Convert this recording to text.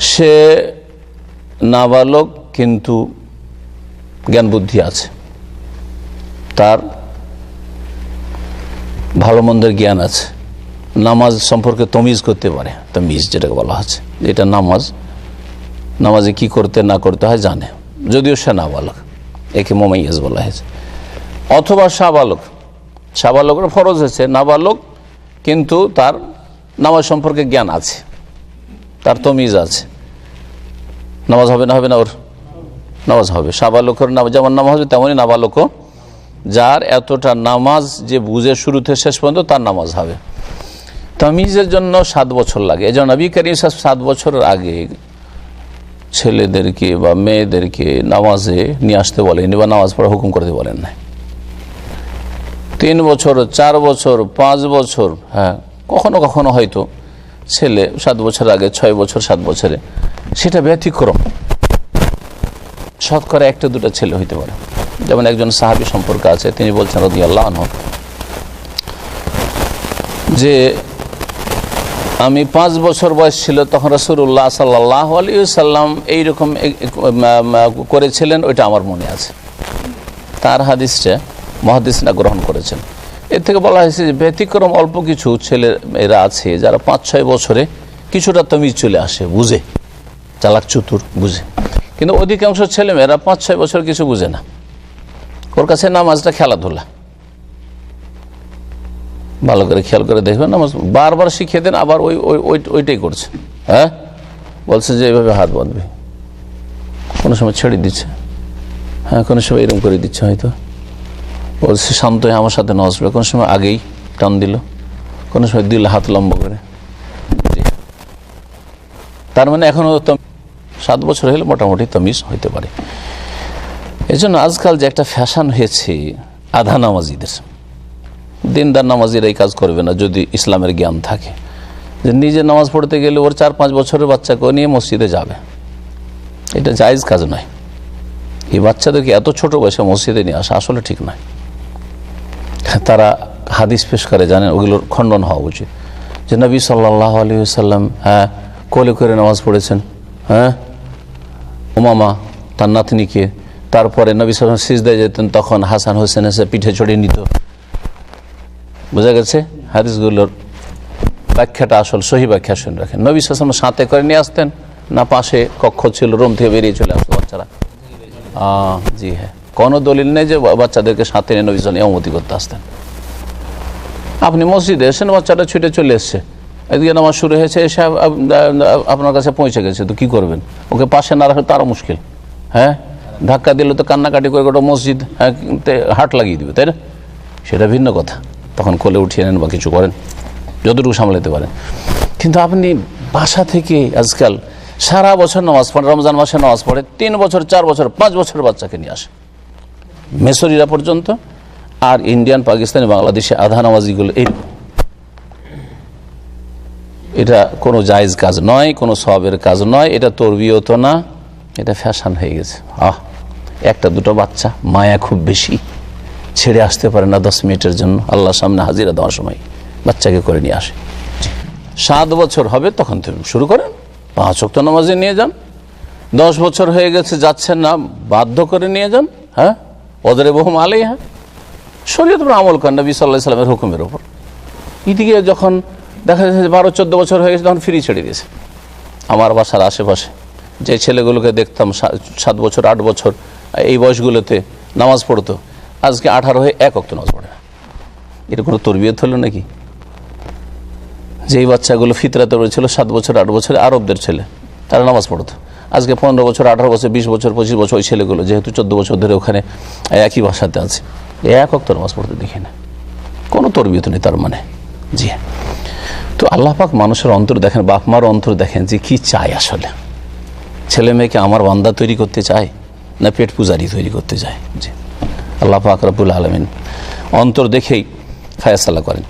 সে নাবালক কিন্তু জ্ঞান বুদ্ধি আছে। তার ভালো মন্দের জ্ঞান আছে। নামাজ সম্পর্কে তমিজ করতে পারে। তমিজ যেটাকে বলা আছে এটা নামাজ। নামাজে কি করতে না করতে হয় জানে। যদিও সে নাবালক। একে মোমাইয়াজ বলা হয়েছে। অথবা সাবালক। সাবালকের ফরজ হয়েছে। নাবালক কিন্তু তার নামাজ সম্পর্কে জ্ঞান আছে। তার তমিজ আছে। নামাজ হবে না হবে না ওর নামাজ হবে। সাবালকের নাম যেমন নামাজ হবে তেমনই নাবালকও যার এতটা নামাজ যে বুঝে শুরুতে শেষ পর্যন্ত তার নামাজ হবে। তামিজের জন্য সাত বছর লাগে। এই জন্য নবী সাহেব সাত বছরের আগে ছেলেদেরকে বা মেয়েদেরকে নামাজে নিয়ে আসতে বলেন বা নামাজ পড়া হুকুম করতে বলেন না তিন বছর, চার বছর, পাঁচ বছর হ্যাঁ কখনো কখনো হয়তো ছেলে সাত বছর আগে, ছয় বছর, সাত বছরে সেটা ব্যতিক্রম। শতকরা একটা দুটো ছেলে হইতে পারে। যেমন একজন সাহাবি সম্পর্কে আছে, তিনি বলছেন রদি আল্লাহ যে আমি পাঁচ বছর বয়স ছিল, তখন রসুল্লাহ সাল্লাহ আলী সাল্লাম এইরকম করেছিলেন, ওইটা আমার মনে আছে। তার হাদিসটা মহাদিসনা গ্রহণ করেছেন। এর থেকে বলা হয়েছে যে ব্যতিক্রম অল্প কিছু ছেলে এরা আছে, যারা পাঁচ ছয় বছরে কিছুটা তমিজ চলে আসে, বুঝে। চালাক চতুর, বুঝে। কিন্তু অধিকাংশ ছেলেমেয়েরা পাঁচ, ছয় বছর কিছু বুঝে না। ওর কাছে নামাজটা খেলাধুলা। ভালো করে খেয়াল করে দেখবেন নামাজ বারবার শিখিয়ে দেন, আবার ওই ওই ওইটাই করছে। হ্যাঁ? বলছে যে, এইভাবে হাত বাঁধবে। কোনো সময় ছেড়ে দিচ্ছে। হ্যাঁ কোনো সময় এরকম করে দিচ্ছে হয়তো। বলছে, শান্ত হয়ে আমার সাথে নজবে কোনো সময় আগেই টান দিল। কোনো সময় দিল হাত লম্বা করে। তার মানে এখনও সাত বছর হলে মোটামুটি তমিজ হইতে পারে। এই জন্য আজকাল যে একটা ফ্যাশন হয়েছে, আধা নামাজিদের। দিনদার নামাজিরা এই কাজ করবে না, যদি ইসলামের জ্ঞান থাকে। যে নিজে নামাজ পড়তে গেলে ওর চার পাঁচ বছরের বাচ্চাকে নিয়ে মসজিদে যাবে। এটা জায়জ কাজ নয়। এই বাচ্চাদেরকে এত ছোট বয়সে মসজিদে নিয়ে আসা আসলে ঠিক নয়। তারা হাদিস পেশ করে, জানেন, ওগুলোর খণ্ডন হওয়া উচিত। যে নবী সাল্লাহ আলী সাল্লাম হ্যাঁ কোলে করে নামাজ পড়েছেন হ্যাঁ ওমামা তার নাতনিকে তারপরে নবী সাল্লাম সিজদায় যেতেন তখন হাসান হোসেন এসে পিঠে চড়িয়ে নিত বোঝা গেছে হাদিসগুলোর ব্যাখ্যাটা আসল সহি ব্যাখ্যা শুনে রাখেন নবী সাল্লাম সাথে করে নিয়ে আসতেন না পাশে কক্ষ ছিল রুম থেকে বেরিয়ে চলে আসতো বাচ্চারা জি হ্যাঁ কোনো দলিল নেই যে বাচ্চাদেরকে সাথে নিয়ে নবী সাল্লাম অনুমতি করতে আসতেন আপনি মসজিদে এসেন বাচ্চাটা ছুটে চলে এসছে এদিকে নামাজ শুরু হয়েছে, এসে আপনার কাছে পৌঁছে গেছে। তো কি করবেন? ওকে পাশে না রাখলে তারও মুশকিল। হ্যাঁ? ধাক্কা দিলে তো কান্নাকাটি করে গোটা মসজিদ হ্যাঁ হাট লাগিয়ে দিবে, তাই না? সেটা ভিন্ন কথা। তখন কোলে উঠিয়ে নেন বা কিছু করেন। যতটুকু সামলাতে পারেন। কিন্তু আপনি বাসা থেকে আজকাল সারা বছর নামাজ পড়ে রমজান মাসে নামাজ পড়ে তিন বছর, চার বছর, পাঁচ বছর বাচ্চাকে নিয়ে আসে মেসরিরা পর্যন্ত, আর ইন্ডিয়ান, পাকিস্তানি, বাংলাদেশে আধা নামাজিগুলো এইরকম এটা কোনো জায়জ কাজ নয়, কোনো সবের কাজ নয়, এটা তরবিয়ত না, এটা ফ্যাশন হয়ে গেছে। আহ, একটা দুটো বাচ্চা, মায়া খুব বেশি। ছেড়ে আসতে পারে না দশ মিনিটের জন্য, আল্লাহর সামনে হাজিরা দেওয়ার সময়। বাচ্চাকে করে নিয়ে আসে। সাত বছর হবে, তখন তুমি শুরু করেন। পাঁচ অক্ট নামাজে নিয়ে যান। দশ বছর হয়ে গেছে, যাচ্ছেন না, বাধ্য করে নিয়ে যান। হ্যাঁ? ওদের বহু মালেই হ্যাঁ শরীয়ত আমল করেন, নবী সাল্লাহ সাল্লামের হুকুমের ওপর এদিকে যখন দেখা যাচ্ছে বারো, চোদ্দ বছর হয়ে গেছে, তখন ফ্রি ছেড়ে দিয়েছে। আমার বাসার আশেপাশে। যে ছেলেগুলোকে দেখতাম সাত বছর, আট বছর, এই বয়সগুলোতে নামাজ পড়তো। আজকে আঠারো হয়ে এক অক্ত নামাজ পড়ে না। এটা কোনো তরবিয়ত হলো নাকি? যেই বাচ্চাগুলো ফিতরাতে ছিল সাত বছর, আট বছর আরবদের ছেলে, তারা নামাজ পড়তো। আজকে পনেরো বছর, আঠারো বছর, বিশ বছর, পঁচিশ বছর ওই ছেলেগুলো, যেহেতু চোদ্দ বছর ধরে ওখানে একই ভাষাতে আছে এক অক্ত নামাজ পড়তে দেখি না। কোনো তরবিয়ত নেই তার মানে। জি। তো আল্লাহ পাক মানুষের অন্তর দেখেন, বাপ মার অন্তর দেখেন যে কি চায় আসলে। ছেলে মেয়েকে আমার বান্দা তৈরি করতে চায় না পেট পূজারি তৈরি করতে চায়? যে আল্লাহ পাক রবুল আলমিন অন্তর দেখেই ফায়াসাল্লাহ করেন।